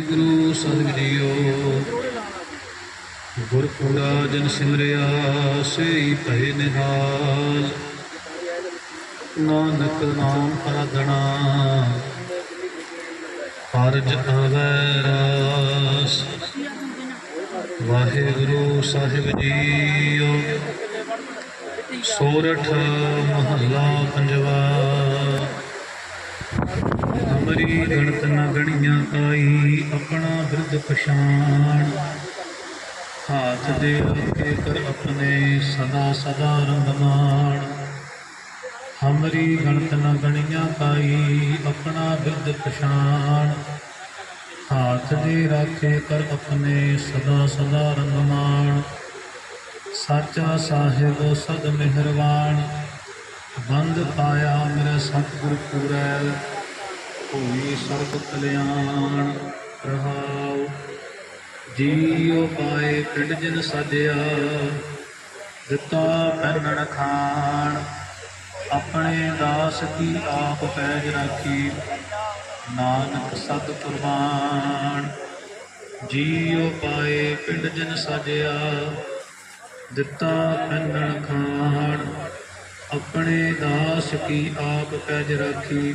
Guru Sahib JIO ਗੁਰ ਪੂਰਾ ਜਨ ਸਿਮਰਿਆ, ਸਈ ਭੈ ਨਿਹਾਲ। ਨਾਨਕ ਨਾਮ ਪਰਦਣਾ ਫਰਜ ਆਵੈ ਰਾਸ। ਵਾਹਿਗੁਰੂ ਸਾਹਿਬ ਜੀਓ, ਸੋਰਠ ਮਹੱਲਾ ਪੰਜਵਾ। ਹਮਰੀ ਗਣਤ ਨਾ ਗਣੀਆਂ ਕਾਈ ਆਪਣਾ ਬਿਰਦ ਪਛਾਣ। ਹਾਥ ਦੇ ਰੱਖੇ ਕਰ ਆਪਣੇ ਸਦਾ ਸਦਾ ਰੰਗਮਾਨ ਹਮਰੀ ਗਣਤ ਨਾ ਗਣੀਆਂ ਕਾਈ ਆਪਣਾ ਬਿਰਦ ਪਛਾਣ। ਹਾਥ ਦੇ ਰਾਖੇ ਕਰ ਆਪਣੇ ਸਦਾ ਸਦਾ ਰੰਗਮਾਨ ਸਾਚਾ ਸਾਹਿਬ ਸਦ ਮਿਹਰਬਾਨ ਬੰਦ ਪਾਇਆ ਮੇਰਾ ਸਤਿਗੁਰ ਪੂਰੈ। ਹੋਈ ਸਰਬ ਕਲਿਆਣ, ਰਹਾਉ। ਜੀਉ ਪਾਏ ਪਿੰਡ ਜਿਨ ਸਾਜਿਆ, ਦਿੱਤਾ ਪੈਨਣ ਖਾਣ। ਆਪਣੇ ਦਾਸ ਕੀ ਆਪ ਪੈਜ ਰਾਖੀ, ਨਾਨਕ ਸਤ ਕੁਰਬਾਨ। ਜੀਉ ਪਾਏ ਪਿੰਡ ਜਿਨ ਸਾਜਿਆ, ਦਿੱਤਾ ਪੈਨਣ ਖਾਣ। ਆਪਣੇ ਦਾਸ ਕੀ ਆਪ ਪੈਜ ਰਾਖੀ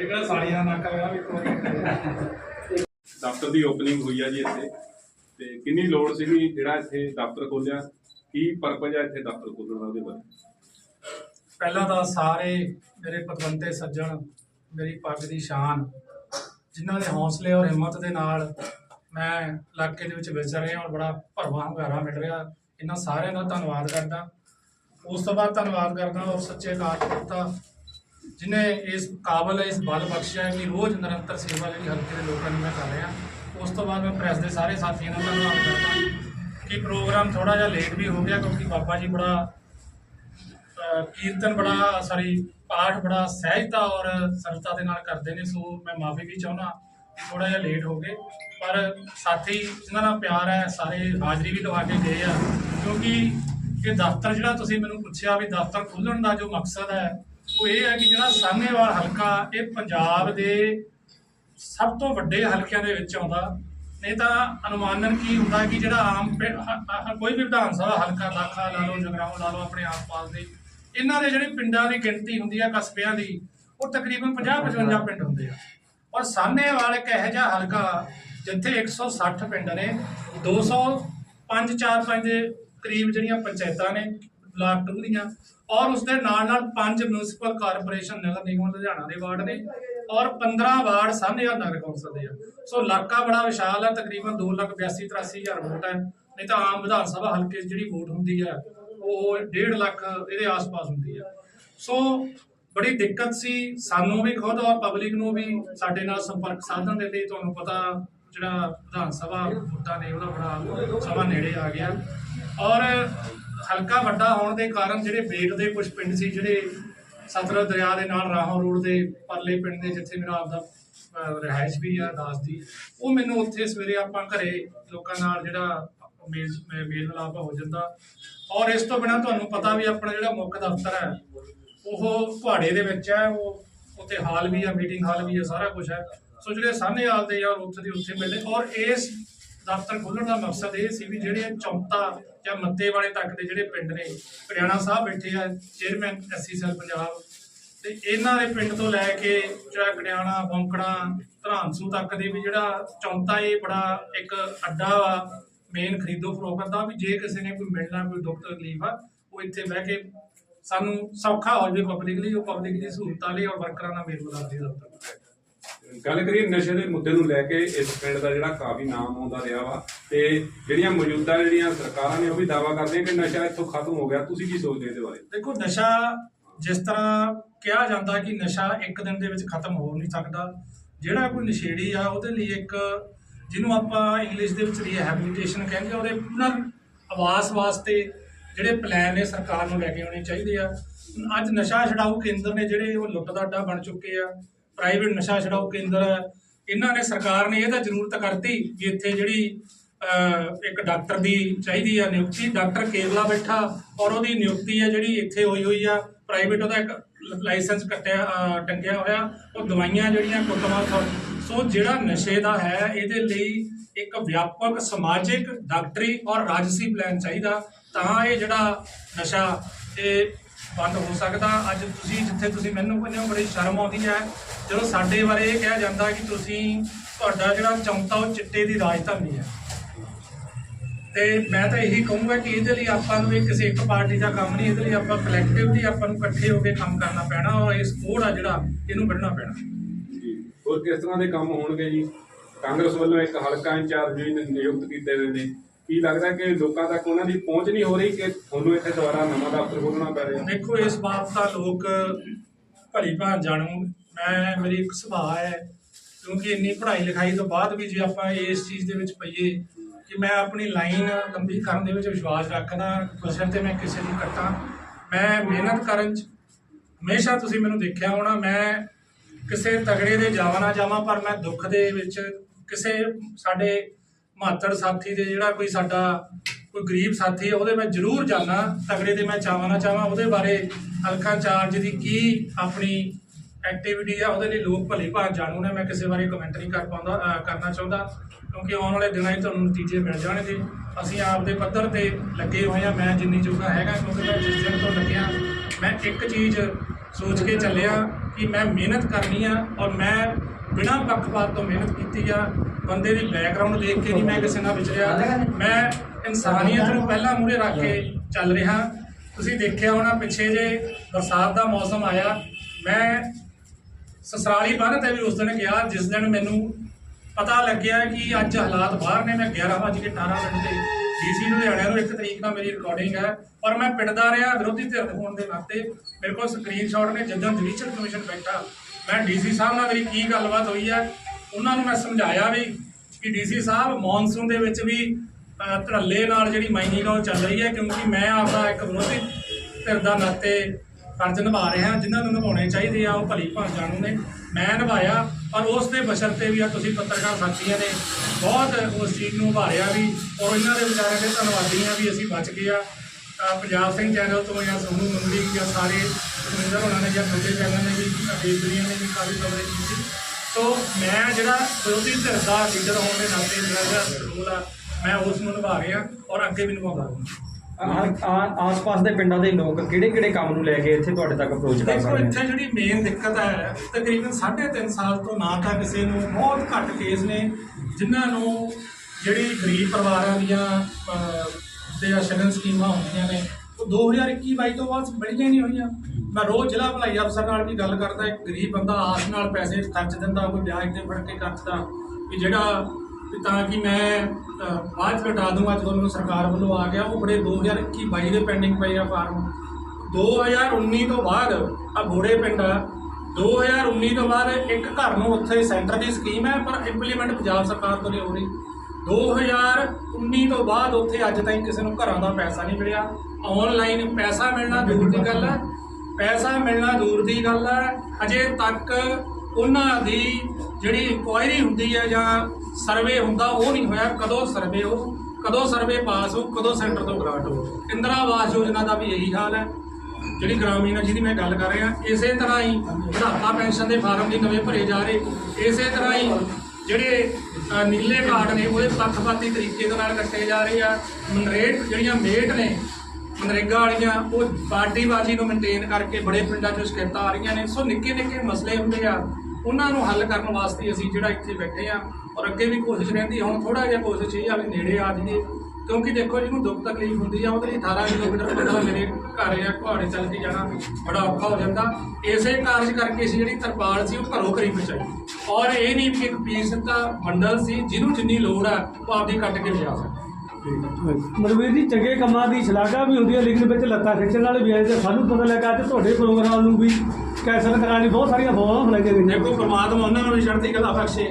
ਕਿਹੜਾ ਸਾਲੀਆਂ ਨਾ ਕਰਿਆ ਵੀ ਕੋਈ ਦਫ਼ਤਰ ਦੀ ਓਪਨਿੰਗ ਹੋਈ ਆ ਜੀ ਇੱਥੇ। ਤੇ ਕਿੰਨੀ ਲੋੜ ਸੀਗੀ ਜਿਹੜਾ ਇੱਥੇ ਦਫ਼ਤਰ ਖੋਲਿਆ? ਕੀ ਪਰਪਸ ਆ ਇੱਥੇ ਦਫ਼ਤਰ ਖੋਲਣ ਦਾ ਉਹਦੇ ਬਾਰੇ? ਪਹਿਲਾਂ ਤਾਂ ਸਾਰੇ ਮੇਰੇ ਪਤਵੰਤੇ ਸੱਜਣ ਮੇਰੀ ਪੱਗ ਦੀ ਸ਼ਾਨ ਜਿਨ੍ਹਾਂ ਦੇ ਹੌਸਲੇ ਔਰ ਹਿੰਮਤ ਦੇ ਨਾਲ ਮੈਂ ਇਲਾਕੇ ਦੇ ਵਿੱਚ ਵਿਚਰ ਰਿਹਾ ਔਰ ਬੜਾ ਭਰਵਾਂ ਹੁੰਗਾਰਾ ਮਿਲ ਰਿਹਾ। ਇਹਨਾਂ ਸਾਰਿਆਂ ਦਾ ਧੰਨਵਾਦ ਕਰਦਾ। ਉਸ ਤੋਂ ਬਾਅਦ ਧੰਨਵਾਦ ਕਰਦਾ ਔਰ ਸੱਚੇ ਕਾਰਜਕਰਤਾ ਜਿਨੇ ਇਸ ਕਾਬਲ ਹੈ, ਇਸ ਬਲ ਬਖਸ਼ਿਆ ਕਿ ਰੋਜ਼ ਨਿਰੰਤਰ ਸੇਵਾ ਜਿਹੜੀ ਹਲਕੇ ਦੇ ਲੋਕਾਂ ਨੂੰ ਮੈਂ ਕਰ ਰਿਹਾ। ਉਸ ਤੋਂ ਬਾਅਦ ਮੈਂ ਪ੍ਰੈਸ ਦੇ ਸਾਰੇ ਸਾਥੀਆਂ ਦਾ ਧੰਨਵਾਦ ਕਰਦਾ ਕਿ ਪ੍ਰੋਗਰਾਮ ਥੋੜਾ ਜਿਹਾ ਲੇਟ ਵੀ ਹੋ ਗਿਆ ਕਿਉਂਕਿ ਬਾਬਾ ਜੀ ਬੜਾ ਕੀਰਤਨ ਬੜਾ ਸਾਰੀ ਪਾਠ ਬੜਾ ਸਹਿਜਤਾ ਔਰ ਸਰਲਤਾ ਦੇ ਨਾਲ ਕਰਦੇ ਨੇ, ਸੋ ਮੈਂ ਮਾਫੀ ਵੀ ਚਾਹੁੰਦਾ ਕਿ ਥੋੜਾ ਜਿਹਾ ਲੇਟ ਹੋ ਗਏ। ਪਰ ਸਾਥੀ, ਜਿਨ੍ਹਾਂ ਨਾਲ ਪਿਆਰ ਹੈ, ਸਾਰੇ ਹਾਜ਼ਰੀ ਵੀ ਲਵਾ ਕੇ ਗਏ ਆ। ਕਿਉਂਕਿ ਇਹ ਦਫ਼ਤਰ ਜਿਹੜਾ ਤੁਸੀਂ ਮੈਨੂੰ ਪੁੱਛਿਆ ਵੀ ਦਫ਼ਤਰ ਖੋਲ੍ਹਣ ਦਾ ਜੋ ਮਕਸਦ ਹੈ ਉਹ ਇਹ ਹੈ ਕਿ ਜਿਹੜਾ ਸਾਹਨੇਵਾਲ ਹਲਕਾ ਇਹ ਪੰਜਾਬ ਦੇ ਸਭ ਤੋਂ ਵੱਡੇ ਹਲਕਿਆਂ ਦੇ ਵਿੱਚ ਆਉਂਦਾ। ਨਹੀਂ ਤਾਂ ਅਨੁਮਾਨਨ ਕੀ ਹੁੰਦਾ ਕਿ ਜਿਹੜਾ ਆਮ ਹ- ਹ- ਕੋਈ ਵੀ ਵਿਧਾਨ ਸਭਾ ਹਲਕਾ ਦਾਖਾ ਲਾ ਲਓ ਜਗਰਾਉਂ ਲਾ ਲਓ ਆਪਣੇ ਆਸ-ਪਾਸ ਦੇ ਇਹਨਾਂ ਦੇ ਜਿਹੜੇ ਪਿੰਡਾਂ ਦੀ ਗਿਣਤੀ ਹੁੰਦੀ ਆ ਕਸਬਿਆਂ ਦੀ ਉਹ ਤਕਰੀਬਨ 50-55 ਪਿੰਡ ਹੁੰਦੇ ਆ। ਔਰ ਸਾਹਨੇਵਾਲ ਇੱਕ ਇਹੋ ਜਿਹਾ ਹਲਕਾ ਜਿੱਥੇ 160 ਪਿੰਡ ਨੇ 205 4 5 ਦੇ ਕਰੀਬ ਜਿਹੜੀਆਂ ਪੰਚਾਇਤਾਂ ਨੇ ਬਲਾਕ ਟੂ ਦੀਆਂ। ਔਰ ਉਸ ਦੇ ਨਾਲ ਨਾਲ ਪੰਜ ਮਿਊਨਿਸਪਲ ਕਾਰਪੋਰੇਸ਼ਨ ਨਗਰ ਨਿਗਮ ਲੁਧਿਆਣਾ ਦੇ ਵਾਰਡ ਨੇ, ਔਰ 15 ਵਾਰਡ ਸਾਹਨੇਵਾਲ ਨਗਰ ਕੌਂਸਲ ਦੇ ਆ। ਸੋ ਇਲਾਕਾ ਬੜਾ ਵਿਸ਼ਾਲ ਹੈ ਤਕਰੀਬਨ 2 ਲੱਖ 82 83 ਹਜ਼ਾਰ ਵੋਟ ਹੈ ਨਹੀਂ ਤਾਂ ਆਮ ਵਿਧਾਨ ਸਭਾ ਹਲਕੇ 'ਚ ਜਿਹੜੀ ਵੋਟ ਹੁੰਦੀ ਹੈ ਉਹ 1.5 ਲੱਖ ਇਹਦੇ ਆਸ-ਪਾਸ ਹੁੰਦੀ ਹੈ ਸੋ ਬੜੀ ਦਿੱਕਤ ਸੀ, ਸਾਨੂੰ ਵੀ ਖੁਦ ਔਰ ਪਬਲਿਕ ਨੂੰ ਵੀ ਸਾਡੇ ਨਾਲ ਸੰਪਰਕ ਸਾਧਨ ਦੇ ਲਈ ਤੁਹਾਨੂੰ ਪਤਾ ਜਿਹੜਾ ਵਿਧਾਨ ਸਭਾ ਮੁੱਦਾ ਨੇ, ਉਹਦਾ ਬੜਾ ਸਮਾਂ ਨੇੜੇ ਆ ਗਿਆ। ਔਰ ਹਲਕਾ ਵੱਡਾ ਹੋਣ ਦੇ ਕਾਰਨ ਜਿਹੜੇ ਬੇਟ ਦੇ ਕੁਝ ਪਿੰਡ ਸੀ ਜਿਹੜੇ ਸਤਲੁਜ ਦਰਿਆ ਦੇ ਨਾਲ ਰਾਹੋਂ ਰੋਡ ਦੇ ਪਰਲੇ ਪਿੰਡ ਦੇ ਜਿੱਥੇ ਮੇਰਾ ਆਪਦਾ ਅਹ, ਰਿਹਾਇਸ਼ ਵੀ ਆ ਦਾਸ ਦੀ ਉਹ ਮੈਨੂੰ ਉੱਥੇ ਸਵੇਰੇ ਆਪਾਂ ਘਰੇ ਲੋਕਾਂ ਨਾਲ ਜਿਹੜਾ ਮੇਲ ਮੇਲ ਮਿਲਾਪ ਹੋ ਜਾਂਦਾ। ਔਰ ਇਸ ਤੋਂ ਬਿਨਾ ਤੁਹਾਨੂੰ ਪਤਾ ਵੀ ਆਪਣਾ ਜਿਹੜਾ ਮੁੱਖ ਦਫ਼ਤਰ ਹੈ ਉਹ ਪਹਾੜੇ ਦੇ ਵਿੱਚ ਹੈ ਉਹ ਉੱਥੇ ਹਾਲ ਵੀ ਆ ਮੀਟਿੰਗ ਹਾਲ ਵੀ ਆ ਸਾਰਾ ਕੁਝ ਹੈ। ਸੋ ਜਿਹੜੇ ਸਾਹਨੇ ਹਾਲ ਦੇ ਯਾਰ ਉੱਥੇ ਦੀ ਉੱਥੇ ਮਿਲਦੇ ਔਰ ਇਸ ਦਫ਼ਤਰ ਖੋਲ੍ਹਣ ਦਾ ਮਕਸਦ ਇਹ ਸੀ ਵੀ ਜਿਹੜੇ ਚੌਂਤਾ ਜਾਂ ਮੱਤੇ ਵਾਲੇ ਤੱਕ ਦੇ ਜਿਹੜੇ ਪਿੰਡ ਨੇ, ਹਰਿਆਣਾ ਸਾਹਿਬ ਬੈਠੇ ਆ ਚੇਅਰਮੈਨ ਐਸਸੀ ਸੈਲ ਪੰਜਾਬ ਤੇ ਇਹਨਾਂ ਦੇ ਪਿੰਡ ਤੋਂ ਲੈ ਕੇ ਜਿਹੜਾ ਕੜਿਆਣਾ ਬੌਂਕੜਾ ਧਰਾਂਸੂ ਤੱਕ ਦੇ ਵੀ ਜਿਹੜਾ ਚੌਂਤਾ ਇਹ ਬੜਾ ਇੱਕ ਅੱਡਾ ਵਾ ਮੇਨ ਖਰੀਦੋ ਫਰੋਖਤ ਦਾ ਵੀ ਜੇ ਕਿਸੇ ਨੇ ਕੋਈ ਮਿਲਣਾ, ਕੋਈ ਦੁੱਖ ਤਕਲੀਫ ਆ, ਉਹ ਇੱਥੇ ਬਹਿ ਕੇ ਸਾਨੂੰ ਸੌਖਾ ਹੋ ਜਾਵੇ ਪਬਲਿਕ ਲਈ, ਉਹ ਪਬਲਿਕ ਦੀ ਸਹੂਲਤਾਂ ਲਈ ਔਰ ਵਰਕਰਾਂ ਨਾਲ ਮੇਲ ਮਿਲਾਪ ਦੀ ਜ਼ਰੂਰਤ ਹੈ। ਗੱਲ ਕਰੀਏ ਨਸ਼ੇ ਦੇ ਮੁੱਦੇ ਨੂੰ ਲੈ ਕੇ, ਇਸ ਪਿੰਡ ਦਾ ਜਿਹੜਾ ਕਾਫੀ ਨਾਮ ਆਉਂਦਾ ਰਿਹਾ ਵਾ, ਤੇ ਜਿਹੜੀਆਂ ਮੌਜੂਦਾ ਜਿਹੜੀਆਂ ਸਰਕਾਰਾਂ ਨੇ ਉਹ ਵੀ ਦਾਵਾ ਕਰਦੀਆਂ ਕਿ ਨਸ਼ਾ ਇੱਥੋਂ ਖਤਮ ਹੋ ਗਿਆ। ਤੁਸੀਂ ਕੀ ਸੋਚਦੇ ਇਹਦੇ ਬਾਰੇ? ਦੇਖੋ, ਨਸ਼ਾ ਜਿਸ ਤਰ੍ਹਾਂ ਕਿਹਾ ਜਾਂਦਾ ਕਿ ਨਸ਼ਾ ਇੱਕ ਦਿਨ ਦੇ ਵਿੱਚ ਖਤਮ ਹੋ ਨਹੀਂ ਸਕਦਾ, ਜਿਹੜਾ ਕੋਈ ਨਸ਼ੇੜੀ ਆ, ਉਹਦੇ ਲਈ ਇੱਕ ਜਿਹਨੂੰ ਆਪਾਂ ਇੰਗਲਿਸ਼ ਦੇ ਵਿੱਚ ਰੀਹੈਬਿਲਿਟੇਸ਼ਨ ਕਹਿੰਦੇ ਆ, ਉਹਦੇ ਪੁਨਰ ਆਵਾਸ ਵਾਸਤੇ ਜਿਹੜੇ ਪਲਾਨ ਨੇ ਸਰਕਾਰ ਨੂੰ ਲੈ ਕੇ ਆਉਣੇ ਚਾਹੀਦੇ ਆ। ਅੱਜ ਨਸ਼ਾ ਛਡਾਊ ਕੇਂਦਰ ਨੇ ਜਿਹੜੇ ਉਹ ਲੁੱਟ ਦਾ ਅੱਡਾ ਬਣ ਚੁੱਕੇ ਆ। ਪ੍ਰਾਈਵੇਟ ਨਸ਼ਾ ਛਡਾਊ ਕੇਂਦਰ ਇਹਨਾਂ ਨੇ ਸਰਕਾਰ ਨੇ ਇਹ ਤਾਂ ਜ਼ਰੂਰਤ ਕਰਤੀ ਵੀ ਇੱਥੇ ਜਿਹੜੀ ਇੱਕ ਡਾਕਟਰ ਦੀ ਚਾਹੀਦੀ ਆ ਨਿਯੁਕਤੀ। ਡਾਕਟਰ ਕੇਰਲਾ ਬੈਠਾ ਔਰ ਉਹਦੀ ਨਿਯੁਕਤੀ ਆ ਜਿਹੜੀ ਇੱਥੇ ਹੋਈ ਹੋਈ ਆ। ਪ੍ਰਾਈਵੇਟ ਉਹਦਾ ਇੱਕ ਲਾਇਸੈਂਸ ਕੱਟਿਆ ਟੰਗਿਆ ਹੋਇਆ। ਉਹ ਦਵਾਈਆਂ ਜਿਹੜੀਆਂ ਕੁੱਟਮਾਰ ਖਾਣ ਸੋ ਜਿਹੜਾ ਨਸ਼ੇ ਦਾ ਹੈ, ਇਹਦੇ ਲਈ ਇੱਕ ਵਿਆਪਕ ਸਮਾਜਿਕ, ਡਾਕਟਰੀ ਔਰ ਰਾਜਸੀ ਪਲਾਨ ਚਾਹੀਦਾ। ਤਾਂ ਇਹ ਜਿਹੜਾ ਨਸ਼ਾ, ਇਹ ਬੰਦ ਹੋ ਸਕਦਾ। ਅੱਜ ਤੁਸੀਂ ਜਿੱਥੇ ਤੁਸੀਂ ਮੈਨੂੰ ਕਹਿੰਦੇ ਹੋ, ਬੜੀ ਸ਼ਰਮ ਆਉਂਦੀ ਹੈ। ਜਦੋਂ ਸਾਡੇ ਬਾਰੇ ਇਹ ਕਿਹਾ ਜਾਂਦਾ ਕਿ ਤੁਸੀਂ ਤੁਹਾਡਾ ਜਿਹੜਾ ਚਮਤਾ, ਉਹ ਚਿੱਟੇ ਦੀ ਰਾਜਧਾਨੀ ਹੈ। ਤੇ ਮੈਂ ਤਾਂ ਇਹੀ ਕਹੂੰਗਾ ਕਿ ਇਹਦੇ ਲਈ ਆਪਾਂ ਨੂੰ ਇਹ ਕਿਸੇ ਇੱਕ ਪਾਰਟੀ ਦਾ ਕੰਮ ਨਹੀਂ, ਇਹਦੇ ਲਈ ਆਪਾਂ ਕਲੈਕਟਿਵਲੀ ਆਪਾਂ ਨੂੰ ਇਕੱਠੇ ਹੋ ਕੇ ਕੰਮ ਕਰਨਾ ਪੈਣਾ ਔਰ ਇਸ ਕੋਡ ਆ ਜਿਹੜਾ, ਇਹਨੂੰ ਕੱਢਣਾ ਪੈਣਾ। ਹੋਰ ਕਿਸ ਤਰ੍ਹਾਂ ਦੇ ਕੰਮ ਹੋਣਗੇ ਜੀ? ਕਾਂਗਰਸ ਵੱਲੋਂ ਇੱਕ ਹਲਕਾ ਇੰਚਾਰਜ ਵੀ ਨਿਯੁਕਤ ਕੀਤੇ ਗਏ ਨੇ। ਕੀ ਲੱਗਦਾ ਕਿ ਲੋਕਾਂ ਤੱਕ ਉਹਨਾਂ ਦੀ ਪਹੁੰਚ ਨਹੀਂ ਹੋ ਰਹੀ ਕਿ ਤੁਹਾਨੂੰ ਇੱਥੇ ਦੁਬਾਰਾ ਨਵਾਂ ਦਫ਼ਤਰ ਖੋਲ੍ਹਣਾ ਪੈ ਰਿਹਾ? ਦੇਖੋ, ਇਸ ਬਾਤ ਦਾ ਲੋਕ ਭਲੀ ਭਾਂਤ ਜਾਣੂ। ਮੈਂ, ਮੇਰੀ ਇੱਕ ਸੁਭਾਅ ਹੈ, ਕਿਉਂਕਿ ਇੰਨੀ ਪੜ੍ਹਾਈ ਲਿਖਾਈ ਤੋਂ ਬਾਅਦ ਵੀ ਜੇ ਆਪਾਂ ਇਸ ਚੀਜ਼ ਦੇ ਵਿੱਚ ਪਈਏ ਕਿ ਮੈਂ ਆਪਣੀ ਲਾਈਨ ਲੰਬੀ ਕਰਨ ਦੇ ਵਿੱਚ ਵਿਸ਼ਵਾਸ ਰੱਖਦਾ ਬਸ਼ਰਤੇ ਮੈਂ ਕਿਸੇ ਦੀ ਕੱਟਾਂ। ਮੈਂ ਮਿਹਨਤ ਕਰਨ ਚ, ਹਮੇਸ਼ਾ ਤੁਸੀਂ ਮੈਨੂੰ ਦੇਖਿਆ ਹੋਣਾ, ਮੈਂ ਕਿਸੇ ਤਗੜੇ ਦੇ ਜਾਵਾਂ ਨਾ ਜਾਵਾਂ, ਪਰ ਮੈਂ ਦੁੱਖ ਦੇ ਵਿੱਚ ਕਿਸੇ ਸਾਡੇ ਮਾਤੜ ਸਾਥੀ ਦੇ ਜਿਹੜਾ ਕੋਈ ਸਾਡਾ ਕੋਈ ਗਰੀਬ ਸਾਥੀ ਹੈ ਉਹਦੇ ਮੈਂ ਜ਼ਰੂਰ ਜਾਣਾ ਤਗੜੇ ਦੇ ਮੈਂ ਚਾਹਾਂ ਨਾ ਚਾਹਾਂ ਉਹਦੇ ਬਾਰੇ ਹਲਕਾ ਚਾਰਜ ਦੀ ਕੀ ਆਪਣੀ ਐਕਟੀਵਿਟੀ ਆ, ਉਹਦੇ ਲਈ ਲੋਕ ਭਲੇ ਭਾਗ ਜਾਣੂ ਨੇ। ਮੈਂ ਕਿਸੇ ਬਾਰੇ ਕਮੈਂਟ ਨਹੀਂ ਕਰ ਪਾਉਂਦਾ ਕਰਨਾ ਚਾਹੁੰਦਾ, ਕਿਉਂਕਿ ਆਉਣ ਵਾਲੇ ਦਿਨਾਂ 'ਚ ਤੁਹਾਨੂੰ ਨਤੀਜੇ ਮਿਲ ਜਾਣਗੇ। ਅਸੀਂ ਆਪਦੇ ਪੱਧਰ ਤੇ ਲੱਗੇ ਹੋਏ ਆ, ਮੈਂ ਜਿੰਨੀ ਜੋਗਾ ਹੈਗਾ, ਕਿਉਂਕਿ ਮੈਂ ਜਿਸ ਦਿਨ ਤੋਂ ਲੱਗਿਆ, ਮੈਂ ਇੱਕ ਚੀਜ਼ ਸੋਚ ਕੇ ਚੱਲਿਆ ਕਿ ਮੈਂ ਮਿਹਨਤ ਕਰਨੀ ਆ ਔਰ ਮੈਂ ਬਿਨਾਂ ਪੱਖਪਾਤ ਤੋਂ ਮਿਹਨਤ ਕੀਤੀ ਆ। ਬੰਦੇ ਦੀ ਬੈਕਗ੍ਰਾਉਂਡ ਦੇਖ ਕੇ ਨਹੀਂ ਮੈਂ ਕਿਸੇ ਨਾਲ ਵਿਚਰਿਆ। ਮੈਂ ਇਨਸਾਨੀਅਤ ਨੂੰ ਪਹਿਲਾਂ ਮੂਹਰੇ ਰੱਖ ਕੇ ਚੱਲ ਰਿਹਾ। ਤੁਸੀਂ ਦੇਖਿਆ ਹੋਣਾ, ਪਿੱਛੇ ਜੇ ਬਰਸਾਤ ਦਾ ਮੌਸਮ ਆਇਆ, ਮੈਂ ਸਸਰਾਲੀ ਬੰਨ ਤੇ ਵੀ ਉਸ ਦਿਨ ਗਿਆ, ਜਿਸ ਦਿਨ ਮੈਨੂੰ ਪਤਾ ਲੱਗਿਆ ਕਿ ਅੱਜ ਹਾਲਾਤ ਬਾਹਰ ਨੇ। ਮੈਂ 11:18 ਮਿੰਟ ਤੇ ਡੀਸੀ ਲੁਧਿਆਣਾ ਨੂੰ ਇੱਕ ਤਰੀਕ ਨਾਲ ਮੇਰੀ ਰਿਕਾਰਡਿੰਗ ਹੈ। ਪਰ ਮੈਂ ਪਿੰਡਦਾ ਰਿਹਾ, ਵਿਰੋਧੀ ਧਿਰ ਹੋਣ ਦੇ ਨਾਤੇ ਮੇਰੇ ਕੋਲ ਸਕਰੀਨਸ਼ਾਟ ਨੇ ਜਦੋਂ ਜੁਡੀਸ਼ੀਅਲ ਕਮਿਸ਼ਨ ਬੈਠਾ। ਮੈਂ ਡੀਸੀ ਸਾਹਿਬ ਨਾਲ ਮੇਰੀ ਕੀ ਗੱਲਬਾਤ ਹੋਈ ਹੈ ਉਹਨਾਂ ਨੂੰ ਮੈਂ ਸਮਝਾਇਆ ਵੀ ਕਿ ਡੀਸੀ ਸਾਹਿਬ ਮੌਨਸੂਨ ਦੇ ਵਿੱਚ ਵੀ ਅਹ, ਧੜੱਲੇ ਨਾਲ ਜਿਹੜੀ ਮਾਈਨਿੰਗ ਆ ਉਹ ਚੱਲ ਰਹੀ ਹੈ ਕਿਉਂਕਿ ਮੈਂ ਆਪਦਾ ਇੱਕ ਵਿਰੋਧੀ ਧਿਰ ਦਾ ਨਾਤੇ ਫਰਜ਼ ਨਿਭਾ ਰਿਹਾ ਹਾਂ ਜਿਨ੍ਹਾਂ ਨੂੰ ਨਿਭਾਉਣੇ ਚਾਹੀਦੇ ਆ ਉਹ ਭਲੀ ਭਾਂਤ ਜਾਣੂ ਨੇ। ਮੈਂ ਨਿਭਾਇਆ ਪਰ ਉਸ ਦੇ ਬਸ਼ਰ 'ਤੇ ਵੀ ਆ ਤੁਸੀਂ ਪੱਤਰਕਾਰ ਸਾਥੀਆਂ ਨੇ ਬਹੁਤ ਉਸ ਚੀਜ਼ ਨੂੰ ਨਿਭਾਇਆ ਵੀ ਔਰ ਇਹਨਾਂ ਦੇ ਵਿਚਾਰਿਆਂ ਦੇ ਧੰਨਵਾਦੀ ਆ ਵੀ ਅਸੀਂ ਬਚ ਗਏ ਆ। ਪੰਜਾਬ ਸਿੰਘ ਚੈਨਲ ਤੋਂ ਜਾਂ ਸੋਨੂ ਮੰਗਲੀ ਜਾਂ ਸਾਰੇ ਸੁਰਿੰਦਰ ਹੋਣਾ ਨੇ ਜਾਂ ਤੁਹਾਡੇ ਚੈਨਲ ਨੇ ਵੀ ਦੇਵਰੀਆਂ ਨੇ ਵੀ ਕਾਫੀ ਕਵਰੇਜ ਕੀਤੀ। ਸੋ ਮੈਂ ਜਿਹੜਾ ਵਿਰੋਧੀ ਧਿਰ ਦਾ ਲੀਡਰ ਹੋਣ ਦੇ ਨਾਤੇ ਮੇਰਾ ਜਿਹੜਾ ਰੋਲ ਆ ਮੈਂ ਉਸ ਨੂੰ ਨਿਭਾ ਰਿਹਾ ਔਰ ਅੱਗੇ ਵੀ ਨਿਭਾਉਂਦਾ ਰਹੂੰਗਾ। ਆਸ-ਪਾਸ ਦੇ ਪਿੰਡਾਂ ਦੇ ਲੋਕ ਕਿਹੜੇ-ਕਿਹੜੇ ਕੰਮ ਨੂੰ ਲੈ ਕੇ ਇੱਥੇ ਤੁਹਾਡੇ ਤੱਕ ਅਪਰੋਚ ਕਰ ਦੇਖੋ ਸਕਦੇ ਇੱਥੇ ਜਿਹੜੀ ਮੇਨ ਦਿੱਕਤ ਹੈ ਤਕਰੀਬਨ 3.5 ਸਾਲ ਤੋਂ ਨਾ ਤਾਂ ਕਿਸੇ ਨੂੰ ਬਹੁਤ ਘੱਟ ਕੇਸ ਨੇ ਜਿਨ੍ਹਾਂ ਨੂੰ ਜਿਹੜੀ ਗਰੀਬ ਪਰਿਵਾਰਾਂ ਦੀਆਂ ਤੇ ਆ ਸ਼ਗਨ ਸਕੀਮਾਂ ਹੁੰਦੀਆਂ ਨੇ ਉਹ 2021 22 ਤੋਂ ਬਾਅਦ ਮਿਲੀਆਂ ਨਹੀਂ ਹੋਈਆਂ। ਮੈਂ ਰੋਜ਼ ਜ਼ਿਲ੍ਹਾ ਭਲਾਈ ਅਫਸਰ ਨਾਲ ਵੀ ਗੱਲ ਕਰਦਾ, ਇੱਕ ਗਰੀਬ ਬੰਦਾ ਆਸ ਨਾਲ ਪੈਸੇ ਖਰਚ ਦਿੰਦਾ, ਕੋਈ ਵਿਆਜ ਤੇ ਫੜ ਕੇ ਖਰਚਦਾ ਵੀ ਜਿਹੜਾ ਤਾਂ ਕਿ ਮੈਂ ਬਾਅਦ ਚ ਲਟਾ ਦੂੰਗਾ ਜਦੋਂ ਮੈਨੂੰ ਸਰਕਾਰ ਵੱਲੋਂ ਆ ਗਿਆ, ਉਹ ਬੜੇ 2021 22 ਦੇ ਪੈਂਡਿੰਗ ਪਏ ਆ ਫਾਰਮ 2019 ਤੋਂ ਬਾਅਦ ਆ ਬੋੜੇ ਪਿੰਡ ਆ। 2019 ਤੋਂ ਬਾਅਦ ਇੱਕ ਘਰ ਨੂੰ ਉੱਥੇ ਸੈਂਟਰ ਦੀ ਸਕੀਮ ਹੈ, ਪਰ ਇੰਪਲੀਮੈਂਟ ਪੰਜਾਬ ਸਰਕਾਰ ਤੋਂ ਨਹੀਂ ਹੋ ਰਹੀ। 2019 ਤੋਂ ਬਾਅਦ ਉੱਥੇ ਅੱਜ ਤਾਈਂ ਕਿਸੇ ਨੂੰ ਘਰਾਂ ਦਾ ਪੈਸਾ ਨਹੀਂ ਮਿਲਿਆ। ਆਨਲਾਈਨ ਪੈਸਾ ਮਿਲਣਾ ਦੂਰ ਦੀ ਗੱਲ ਹੈ। ਪੈਸਾ ਮਿਲਣਾ ਦੂਰ ਦੀ ਗੱਲ ਹੈ। ਅਜੇ ਤੱਕ ਉਹਨਾਂ ਦੀ ਜਿਹੜੀ ਇਨਕੁਆਇਰੀ ਹੁੰਦੀ ਹੈ ਜਾਂ ਸਰਵੇ ਹੁੰਦਾ, ਉਹ ਨਹੀਂ ਹੋਇਆ। ਕਦੋਂ ਸਰਵੇ ਹੋ, ਕਦੋਂ ਸਰਵੇ ਪਾਸ ਹੋ, ਕਦੋਂ ਸੈਂਟਰ ਤੋਂ ਗ੍ਰਾਂਟ ਹੋ। ਇੰਦਰਾ ਆਵਾਸ ਯੋਜਨਾ ਦਾ ਵੀ ਇਹੀ ਹਾਲ ਹੈ। ਜਿਹੜੀ ਗ੍ਰਾਮੀਣ ਆ ਜਿਹਦੀ ਮੈਂ ਗੱਲ ਕਰ ਰਿਹਾ, ਇਸੇ ਤਰ੍ਹਾਂ ਹੀ ਬੁਢਾਪਾ ਪੈਨਸ਼ਨ ਦੇ ਫਾਰਮ ਵੀ ਨਵੇਂ ਭਰੇ ਜਾ ਰਹੇ। ਇਸੇ ਤਰ੍ਹਾਂ ਹੀ ਜਿਹੜੇ ਨੀਲੇ ਕਾਰਡ ਨੇ, ਉਹਦੇ ਪੱਖਪਾਤੀ ਤਰੀਕੇ ਦੇ ਨਾਲ ਕੱਟੇ ਜਾ ਰਹੇ ਆ। ਮਨਰੇਟ ਜਿਹੜੀਆਂ ਮੇਟ ਨੇ, ਮਨਰੇਗਾ ਵਾਲੀਆਂ, ਉਹ ਪਾਰਟੀਬਾਜ਼ੀ ਨੂੰ ਮੇਨਟੇਨ ਕਰਕੇ ਬੜੇ ਪਿੰਡਾਂ 'ਚ ਸ਼ਿਕਾਇਤਾਂ ਆ ਰਹੀਆਂ ਨੇ। ਸੋ ਨਿੱਕੇ ਨਿੱਕੇ ਮਸਲੇ ਹੁੰਦੇ ਆ, ਉਹਨਾਂ ਨੂੰ ਹੱਲ ਕਰਨ ਵਾਸਤੇ ਅਸੀਂ ਜਿਹੜਾ ਇੱਥੇ ਬੈਠੇ ਆ। ਔਰ ਅੱਗੇ ਵੀ ਕੋਸ਼ਿਸ਼ ਰਹਿੰਦੀ, ਹੁਣ ਥੋੜਾ ਜਿਹਾ ਕੋਸ਼ਿਸ਼ ਇਹ ਆ ਵੀ ਨੇੜੇ ਆ ਜਾਈਏ। ਕਿਉਂਕਿ ਦੇਖੋ ਜਿਹਨੂੰ ਦੁੱਖ ਤਕਲੀਫ ਹੁੰਦੀ ਆ ਉਹਦੇ ਲਈ 18 ਕਿਲੋਮੀਟਰ ਮਤਲਬ ਮੇਰੇ ਘਰ ਜਾਂ ਘੋੜੇ ਚੱਲ ਕੇ ਜਾਣਾ ਬੜਾ ਔਖਾ ਹੋ ਜਾਂਦਾ। ਇਸੇ ਕਾਰਜ ਕਰਕੇ ਸੀ ਜਿਹੜੀ ਤਰਪਾਲ ਸੀ ਉਹ ਘਰੋਂ ਕਰੀ ਪਹੁੰਚਾਈ ਔਰ ਇਹ ਨਹੀਂ ਕਿ ਇੱਕ ਪੀਸ ਦਾ ਬੰਡਲ ਸੀ ਜਿਹਨੂੰ ਜਿੰਨੀ ਲੋੜ ਆ ਉਹ ਆਪਦੀ ਕੱਟ ਕੇ ਲਿਜਾ ਸਕਦਾ। ਮਨਵੀਰ ਜੀ ਚੰਗੇ ਕੰਮਾਂ ਦੀ ਸ਼ਲਾਘਾ ਵੀ ਹੁੰਦੀ ਹੈ ਲੇਕਿਨ ਵਿੱਚ ਲੱਤਾਂ ਖਿੱਚਣ ਵਾਲੇ ਵੀ ਆਏ ਤੇ ਸਾਨੂੰ ਪਤਾ ਲੱਗਾ ਕਿ ਤੁਹਾਡੇ ਪ੍ਰੋਗਰਾਮ ਨੂੰ ਵੀ ਕੈਂਸਲ ਕਰਾਉਣ ਲਈ ਬਹੁਤ ਸਾਰੀਆਂ ਫੋਨਾਂ ਫਲਾਈਆਂ ਗਈਆਂ। ਦੇਖੋ ਪ੍ਰਮਾਤਮਾ ਉਹਨਾਂ ਨੂੰ ਵੀ ਚੜ੍ਹਦੀ ਕਲਾ ਬਖਸ਼ੇ।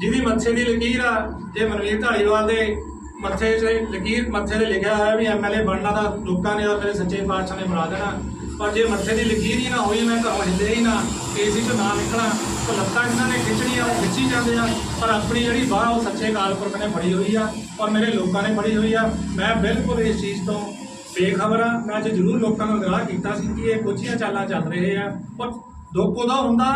ਜਿਹਦੀ ਮੱਥੇ ਦੀ ਲਕੀਰ ਆ ਜੇ ਮਨਵੀਰ ਢਾਲੀਵਾਲ ਦੇ ਮੱਥੇ 'ਤੇ ਲਕੀਰ ਮੱਥੇ ਤੇ ਲਿਖਿਆ ਹੋਇਆ ਵੀ ਐਮਐਲਏ ਬਣਨਾ ਦਾ ਲੋਕਾਂ ਨੇ ਔਰ ਮੇਰੇ ਸੱਚੇ ਪਾਤਸ਼ਾਹ ਨੇ ਬਣਾ ਦੇਣਾ। ਪਰ ਜੇ ਮੱਥੇ ਦੀ ਲਕੀਰ ਹੀ ਨਾ ਹੋਈ, ਮੈਂ ਘਰੋਂ ਹਿੱਲੇ ਹੀ ਨਾ ਏਸੀ 'ਚੋਂ ਨਾ ਨਿਕਲਾਂ, ਤਾਂ ਲੱਤਾਂ ਇਹਨਾਂ ਨੇ ਖਿੱਚਣੀਆਂ, ਉਹ ਖਿੱਚੀ ਜਾਂਦੇ ਆ। ਪਰ ਆਪਣੀ ਜਿਹੜੀ ਬਾਹ, ਉਹ ਸੱਚੇ ਕਾਲਪੁਰਖ ਨੇ ਫੜੀ ਹੋਈ ਆ ਔਰ ਮੇਰੇ ਲੋਕਾਂ ਨੇ ਫੜੀ ਹੋਈ ਆ। ਮੈਂ ਬਿਲਕੁਲ ਇਸ ਚੀਜ਼ ਤੋਂ ਬੇਖਬਰ ਆ। ਮੈਂ ਅੱਜ ਜ਼ਰੂਰ ਲੋਕਾਂ ਨੂੰ ਅਗਰਾਹ ਕੀਤਾ ਸੀ ਕਿ ਇਹ ਕੁਛੀਆਂ ਚਾਲਾਂ ਚੱਲ ਰਹੇ ਆ। ਪਰ ਦੁੱਖ ਉਦੋਂ ਹੁੰਦਾ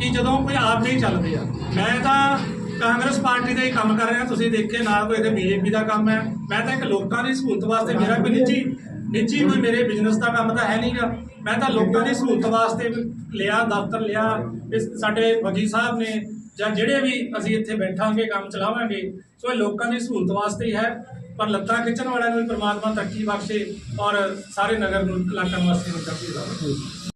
ਕਿ ਜਦੋਂ ਕੋਈ ਆਪ ਨਹੀਂ ਚੱਲਦੇ ਆ। ਮੈਂ ਤਾਂ ਕਾਂਗਰਸ ਪਾਰਟੀ ਦਾ ਹੀ ਕੰਮ ਕਰ ਰਿਹਾ ਤੁਸੀਂ ਦੇਖੇ ਨਾ ਕੋਈ ਇਹਦੇ ਬੀਜੇਪੀ ਦਾ ਕੰਮ ਹੈ। ਮੈਂ ਤਾਂ ਇੱਕ ਲੋਕਾਂ ਦੀ ਸਹੂਲਤ ਵਾਸਤੇ ਮੇਰਾ ਕੋਈ ਨਿੱਜੀ ਨਿੱਜੀ ਕੋਈ ਮੇਰੇ ਬਿਜ਼ਨਸ ਦਾ ਕੰਮ ਤਾਂ ਹੈ ਨਹੀਂਗਾ ਮੈਂ ਤਾਂ ਲੋਕਾਂ ਦੀ ਸਹੂਲਤ ਵਾਸਤੇ ਲਿਆ, ਦਫ਼ਤਰ ਲਿਆ ਸਾਡੇ ਵਗੀ ਸਾਹਿਬ ਨੇ ਜਾਂ ਜਿਹੜੇ ਵੀ ਅਸੀਂ ਇੱਥੇ ਬੈਠਾਂਗੇ, ਕੰਮ ਚਲਾਵਾਂਗੇ, ਸੋ ਇਹ ਲੋਕਾਂ ਦੀ ਸਹੂਲਤ ਵਾਸਤੇ ਹੀ ਹੈ। ਪਰ ਲੱਤਾਂ ਖਿੱਚਣ ਵਾਲਿਆਂ ਨੂੰ ਵੀ ਪ੍ਰਮਾਤਮਾ ਤਰੱਕੀ ਬਖਸ਼ੇ ਔਰ ਸਾਰੇ ਨਗਰ ਨੂੰ ਇਲਾਕਾ ਨਿਵਾਸੀਆਂ ਨੂੰ ਤਰੱਕੀ ਦੇਵੇ